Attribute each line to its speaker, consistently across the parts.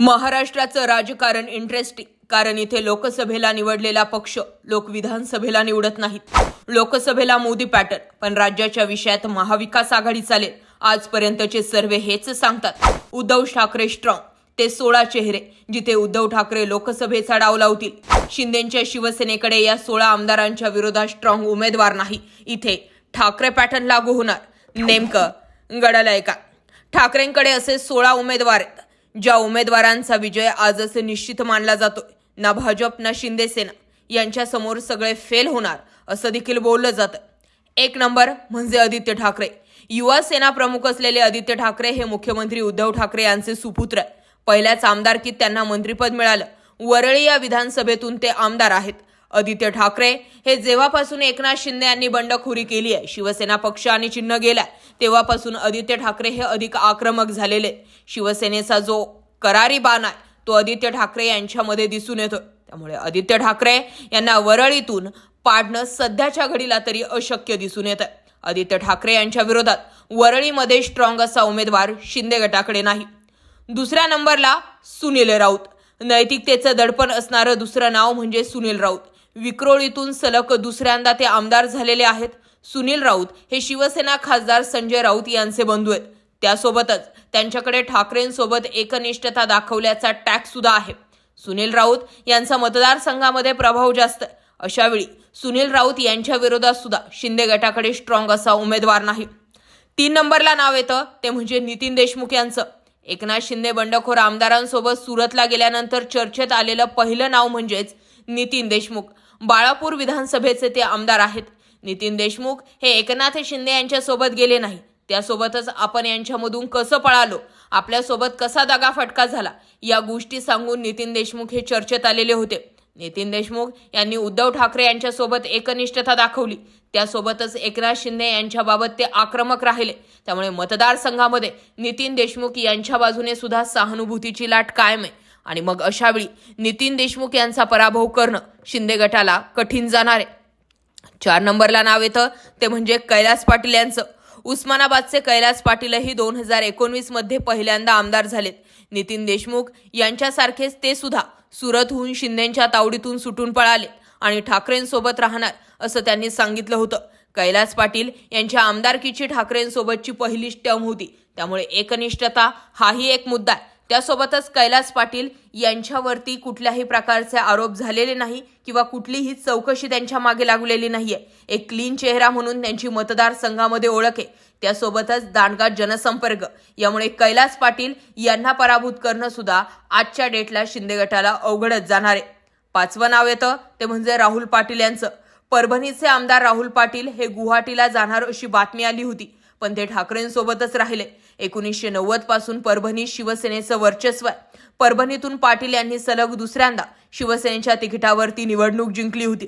Speaker 1: महाराष्ट्राचं राजकारण इंटरेस्टिंग कारण इथे लोकसभेला निवडलेला पक्ष लोक विधानसभेला निवडत नाहीत. लोकसभेला मोदी पॅटर्न पण राज्याच्या विषयात महाविकास आघाडी चालेल. आजपर्यंतचे सर्वे हेच सांगतात. उद्धव ठाकरे स्ट्रॉंग ते सोळा चेहरे जिथे उद्धव ठाकरे लोकसभेचा डाव लावतील. शिंदेच्या शिवसेनेकडे या सोळा आमदारांच्या विरोधात स्ट्रॉंग उमेदवार नाही. इथे ठाकरे पॅटर्न लागू होणार. नेमकं गडालय का ठाकरेंकडे असे सोळा उमेदवार आहेत. ज्या उमेदवारांचा विजय आजच निश्चित मानला जातोय ना भाजप ना शिंदे सेना यांच्यासमोर सगळे फेल होणार असं देखील बोललं जातं. एक नंबर म्हणजे आदित्य ठाकरे. युवा सेना प्रमुख असलेले आदित्य ठाकरे हे मुख्यमंत्री उद्धव ठाकरे यांचे सुपुत्र आहे पहिल्याच आमदारकीत त्यांना मंत्रिपद मिळालं. वरळी या विधानसभेतून ते आमदार आहेत. आदित्य ठाकरे हे जेव्हापासून एकनाथ शिंदे यांनी बंडखोरी केली आहे शिवसेना पक्ष आणि चिन्ह गेलाय तेव्हापासून आदित्य ठाकरे हे अधिक आक्रमक झालेले शिवसेनेचा जो करारी बाण आहे तो आदित्य ठाकरे यांच्यामध्ये दिसून येतो त्यामुळे आदित्य ठाकरे यांना वरळीतून पाडणं सध्याच्या घडीला तरी अशक्य दिसून येत आहे आदित्य ठाकरे यांच्या विरोधात वरळीमध्ये स्ट्रॉंग असा उमेदवार शिंदे गटाकडे नाही. दुसऱ्या नंबरला सुनील राऊत. नैतिकतेचं दडपण असणारं दुसरं नाव म्हणजे सुनील राऊत. विक्रोळीतून सलग दुसऱ्यांदा ते आमदार झालेले आहेत. सुनील राऊत हे शिवसेना खासदार संजय राऊत यांचे बंधू आहेत. त्यासोबतच त्यांच्याकडे ठाकरेंसोबत एकनिष्ठता दाखवल्याचा टॅग सुद्धा आहे. सुनील राऊत यांचा मतदारसंघामध्ये प्रभाव जास्त अशावेळी सुनील राऊत यांच्या विरोधात सुद्धा शिंदे गटाकडे स्ट्रॉंग असा उमेदवार नाही. तीन नंबरला नाव येतं ते म्हणजे नितीन देशमुख यांचं. एकनाथ शिंदे बंडखोर आमदारांसोबत सुरतला गेल्यानंतर चर्चेत आलेलं पहिलं नाव म्हणजेच नितीन देशमुख. बाळापूर विधानसभेचे ते आमदार आहेत. नितीन देशमुख हे एकनाथ शिंदे यांच्यासोबत गेले नाही. त्यासोबतच आपण यांच्यामधून कसं पळालो? आपल्यासोबत कसा दगा फटका झाला? या गोष्टी सांगून नितीन देशमुख हे चर्चेत आलेले होते. नितीन देशमुख यांनी उद्धव ठाकरे यांच्यासोबत एकनिष्ठता दाखवली. त्यासोबतच एकनाथ शिंदे यांच्याबाबत ते आक्रमक राहिले. त्यामुळे मतदारसंघामध्ये नितीन देशमुख यांच्या बाजूने सुद्धा सहानुभूतीची लाट कायम आहे. आणि मग अशावेळी नितीन देशमुख यांचा पराभव करणं शिंदे गटाला कठीण जाणार आहे. चार नंबरला नाव येतं ते म्हणजे कैलास पाटील यांचं. उस्मानाबादचे कैलास पाटीलही दोन हजार एकोणवीसमध्ये पहिल्यांदा आमदार झालेत. नितीन देशमुख यांच्यासारखेच ते सुद्धा सुरतहून शिंदेच्या तावडीतून सुटून पळाले आणि ठाकरेंसोबत राहणार असं त्यांनी सांगितलं होतं. कैलास पाटील यांच्या आमदारकीची ठाकरेंसोबतची पहिलीच टर्म होती. त्यामुळे एकनिष्ठता हाही एक मुद्दा आहे. त्यासोबतच कैलास पाटील यांच्यावरती कुठल्याही प्रकारचे आरोप झालेले नाही किंवा कुठलीही चौकशी त्यांच्या मागे लागलेली नाहीये. एक क्लीन चेहरा म्हणून त्यांची मतदारसंघामध्ये ओळख आहे. त्यासोबतच दांडगा जनसंपर्क. यामुळे कैलास पाटील यांना पराभूत करणं सुद्धा आजच्या डेटला शिंदे गटाला अवघडच जाणार आहे. पाचवं नाव येतं ते म्हणजे राहुल पाटील यांचं. परभणीचे आमदार राहुल पाटील हे गुवाहाटीला जाणार अशी बातमी आली होती पण ते ठाकरेंसोबतच राहिले. एकोणीसशे नव्वदपासून परभणी शिवसेनेचं वर्चस्व आहे. परभणीतून पाटील यांनी सलग दुसऱ्यांदा शिवसेनेच्या तिकिटावरती निवडणूक जिंकली होती.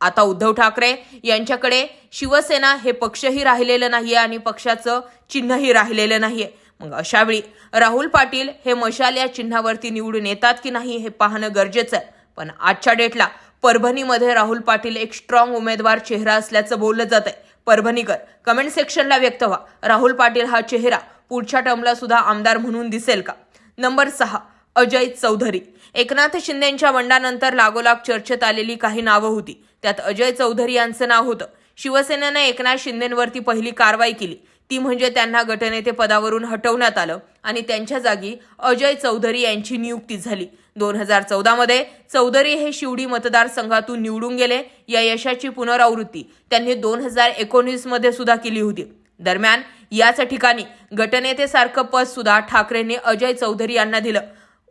Speaker 1: आता उद्धव ठाकरे यांच्याकडे शिवसेना हे पक्षही राहिलेलं नाहीये आणि पक्षाचं चिन्हही राहिलेलं नाहीये. मग अशावेळी राहुल पाटील हे मशाल या चिन्हावरती निवडून येतात की नाही हे पाहणं गरजेचं आहे. पण आजच्या डेटला परभणीमध्ये राहुल पाटील एक स्ट्रॉंग उमेदवार चेहरा असल्याचं बोललं जात आहे परभणीकर कमेंट सेक्शनला व्यक्त व्हा. राहुल पाटील हा चेहरा पुढच्या टर्मला सुद्धा आमदार म्हणून दिसेल का? नंबर सहा अजय चौधरी. एकनाथ शिंदेच्या बंडानंतर लागोलाग चर्चेत आलेली काही नावं होती. त्यात अजय चौधरी यांचं नाव होतं. शिवसेनेनं एकनाथ शिंदेंवरती पहिली कारवाई केली. ती म्हणजे त्यांना गटनेते पदावरून हटवण्यात आलं आणि त्यांच्या जागी अजय चौधरी यांची नियुक्ती झाली. दोन हजार चौदामध्ये चौधरी हे शिवडी मतदारसंघातून निवडून गेले. या यशाची पुनरावृत्ती त्यांनी दोन हजार एकोणीसमध्ये सुद्धा केली होती. दरम्यान याच ठिकाणी गटनेतेसारखं पद सुद्धा ठाकरेंनी अजय चौधरी यांना दिलं.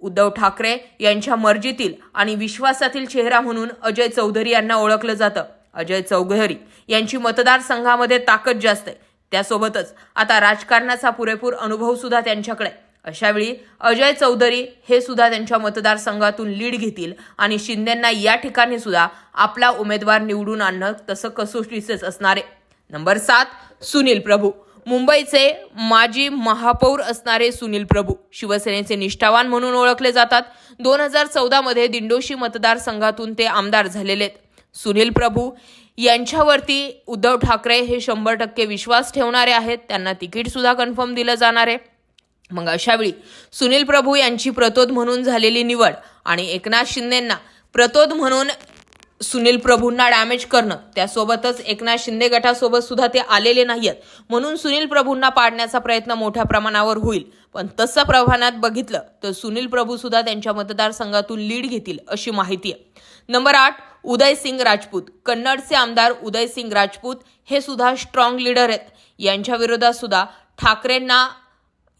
Speaker 1: उद्धव ठाकरे यांच्या मर्जीतील आणि विश्वासातील चेहरा म्हणून अजय चौधरी यांना ओळखलं जातं. अजय चौधरी यांची मतदारसंघामध्ये ताकद जास्त आहे. त्यासोबतच आता राजकारणाचा पुरेपूर अनुभव सुद्धा त्यांच्याकडे अशावेळी अजय चौधरी हे सुद्धा त्यांच्या मतदारसंघातून लीड घेतील आणि शिंदेंना या ठिकाणी सुद्धा आपला उमेदवार निवडून आणणं तसं कसोटीचेच असणार आहे. नंबर सात सुनील प्रभू. मुंबईचे माजी महापौर असणारे सुनील प्रभू शिवसेनेचे निष्ठावान म्हणून ओळखले जातात. दोन हजार चौदामध्ये दिंडोशी मतदारसंघातून ते आमदार झालेले आहेत. सुनील प्रभू यांच्यावरती उद्धव ठाकरे हे शंभर टक्के विश्वास ठेवणारे आहेत. त्यांना तिकीटसुद्धा कन्फर्म दिलं जाणार आहे. मग अशावेळी सुनील प्रभू यांची प्रतोद म्हणून झालेली निवड आणि एकनाथ शिंदेंना प्रतोद म्हणून सुनील प्रभूंना डॅमेज करणं. त्यासोबतच एकनाथ शिंदे गटासोबत सुद्धा ते आलेले नाहीयेत. म्हणून सुनील प्रभूंना पाडण्याचा प्रयत्न मोठ्या प्रमाणावर होईल. पण तसं प्रमाणात बघितलं तर सुनील प्रभू सुद्धा त्यांच्या मतदारसंघातून लीड घेतील अशी माहिती आहे. नंबर आठ उदय सिंग राजपूत. कन्नडचे आमदार उदय सिंग राजपूत हे सुद्धा स्ट्रॉंग लीडर आहेत. यांच्या विरोधात सुद्धा ठाकरेंना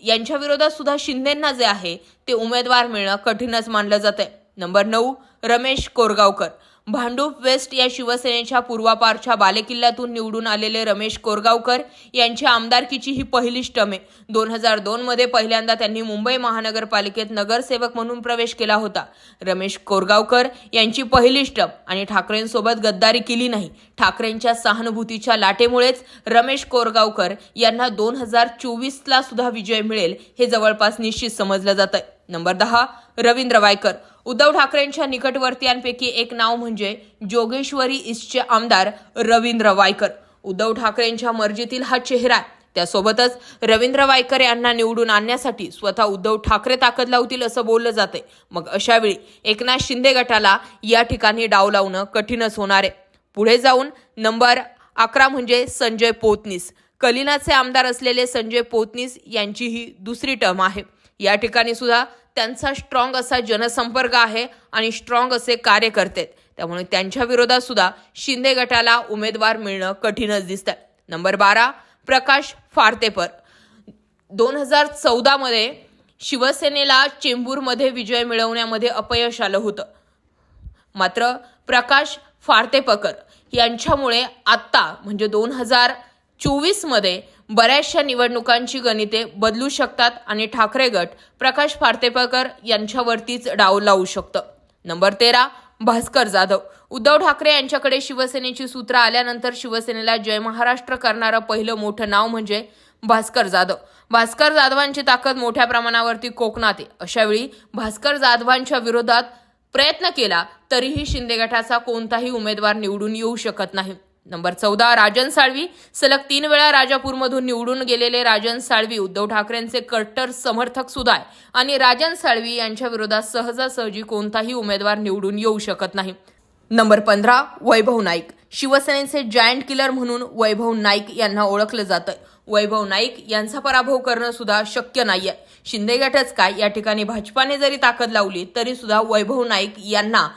Speaker 1: यांच्या विरोधात सुद्धा शिंदेंना जे आहे ते उमेदवार मिळणं कठीणच मानलं जात आहे नंबर नऊ रमेश कोरगावकर. भांडूप वेस्ट या शिवसेनेच्या पूर्वापारच्या बालेकिल्ल्यातून निवडून आलेले रमेश कोरगावकर यांची आमदारकीची ही पहिली टर्म आहे दोन हजार दोनमध्ये पहिल्यांदा त्यांनी मुंबई महानगरपालिकेत नगरसेवक म्हणून प्रवेश केला होता. रमेश कोरगावकर यांची पहिली स्टम आणि ठाकरेंसोबत गद्दारी केली नाही. ठाकरेंच्या सहानुभूतीच्या लाटेमुळेच रमेश कोरगावकर यांना दोन हजार चोवीसला सुद्धा विजय मिळेल हे जवळपास निश्चित समजलं जातं आहे नंबर दहा रवींद्र वायकर. उद्धव ठाकरेंच्या निकटवर्तीयांपैकी एक नाव म्हणजे जोगेश्वरी ईस्टचे आमदार रवींद्र वायकर. उद्धव ठाकरेंच्या मर्जीतील हा चेहरा आहे त्यासोबतच रवींद्र वायकर यांना निवडून आणण्यासाठी स्वतः उद्धव ठाकरे ताकद लावतील असं बोललं जाते मग अशावेळी एकनाथ शिंदे गटाला या ठिकाणी डाव लावणं कठीणच होणार आहे. पुढे जाऊन नंबर अकरा म्हणजे संजय पोतनीस. कलिनाचे आमदार असलेले संजय पोतनीस यांची ही दुसरी टर्म आहे. या ठिकाणी सुद्धा त्यांचा स्ट्रॉंग असा जनसंपर्क आहे आणि स्ट्रॉंग असे कार्यकर्ते त्यामुळे त्यांच्या विरोधात सुद्धा शिंदे गटाला उमेदवार मिळणं कठीणच दिसत आहे नंबर बारा प्रकाश फारतेपर. दोन हजार चौदामध्ये शिवसेनेला चेंबूरमध्ये विजय मिळवण्यामध्ये अपयश आलं होतं. मात्र प्रकाश फारतेपकर यांच्यामुळे आत्ता म्हणजे दोन हजार चोवीसमध्ये बऱ्याचशा निवडणुकांची गणिते बदलू शकतात आणि ठाकरे गट प्रकाश फारतेपकर यांच्यावरतीच डाव लावू शकतं. नंबर तेरा भास्कर जाधव. उद्धव ठाकरे यांच्याकडे शिवसेनेची सूत्र आल्यानंतर शिवसेनेला जय महाराष्ट्र करणारं पहिलं मोठं नाव म्हणजे भास्कर जाधव. भास्कर जाधवांची ताकद मोठ्या प्रमाणावरती कोकणात आहे. अशावेळी भास्कर जाधवांच्या विरोधात प्रयत्न केला तरीही शिंदे गटाचा कोणताही उमेदवार निवडून येऊ शकत नाही. नंबर चौदा राजन साळवी. सलग तीन वेळा राजापूरमधून निवडून गेलेले राजन साळवी उद्धव ठाकरेंचे कट्टर समर्थक सुद्धा आहे. आणि राजन साळवी यांच्या विरोधात सहजासहजी कोणताही उमेदवार निवडून येऊ शकत नाही. नंबर पंधरा वैभव नाईक. शिवसेनेचे जायंट किलर म्हणून वैभव नाईक यांना ओळखलं जातं वैभव नाईक यांचा पराभव करणं सुद्धा शक्य नाहीये. शिंदे गटच काय? या ठिकाणी भाजपाने जरी ताकद लावली तरी सुद्धा वैभव नाईक यांना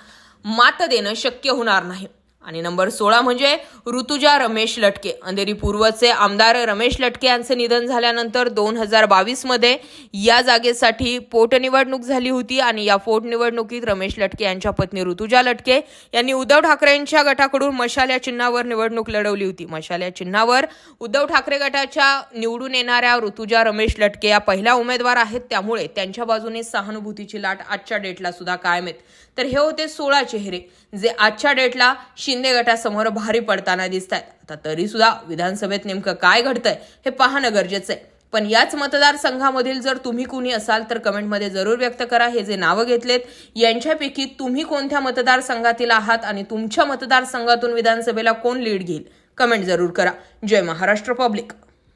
Speaker 1: मात देणं शक्य होणार नाही. आणि नंबर सोळा म्हणजे ऋतुजा रमेश लटके. अंधेरी पूर्वचे आमदार रमेश लटके यांचे निधन झाल्यानंतर दोन हजार बावीसमध्ये या जागेसाठी पोटनिवडणूक झाली होती आणि या पोटनिवडणुकीत रमेश लटके यांच्या पत्नी ऋतुजा लटके यांनी उद्धव ठाकरेंच्या गटाकडून मशाल या चिन्हावर निवडणूक लढवली होती. मशाल या चिन्हावर उद्धव ठाकरे गटाच्या निवडून येणाऱ्या ऋतुजा रमेश लटके या पहिल्या उमेदवार आहेत. त्यामुळे त्यांच्या बाजूने सहानुभूतीची लाट आजच्या डेटला सुद्धा कायम आहेत. तर हे होते सोळा चेहरे. जे आजच्या डेटला शिंदे गटासमोर भारी पडताना दिसत आहेत आता तरी सुद्धा विधानसभेत नेमकं काय घडतंय हे पाहणं गरजेचं आहे. पण याच मतदारसंघामधील जर तुम्ही कुणी असाल तर कमेंटमध्ये जरूर व्यक्त करा. हे जे नावं घेतलेत यांच्यापैकी तुम्ही कोणत्या मतदारसंघातील आहात आणि तुमच्या मतदारसंघातून विधानसभेला कोण लीड घेईल? कमेंट जरूर करा. जय महाराष्ट्र पब्लिक.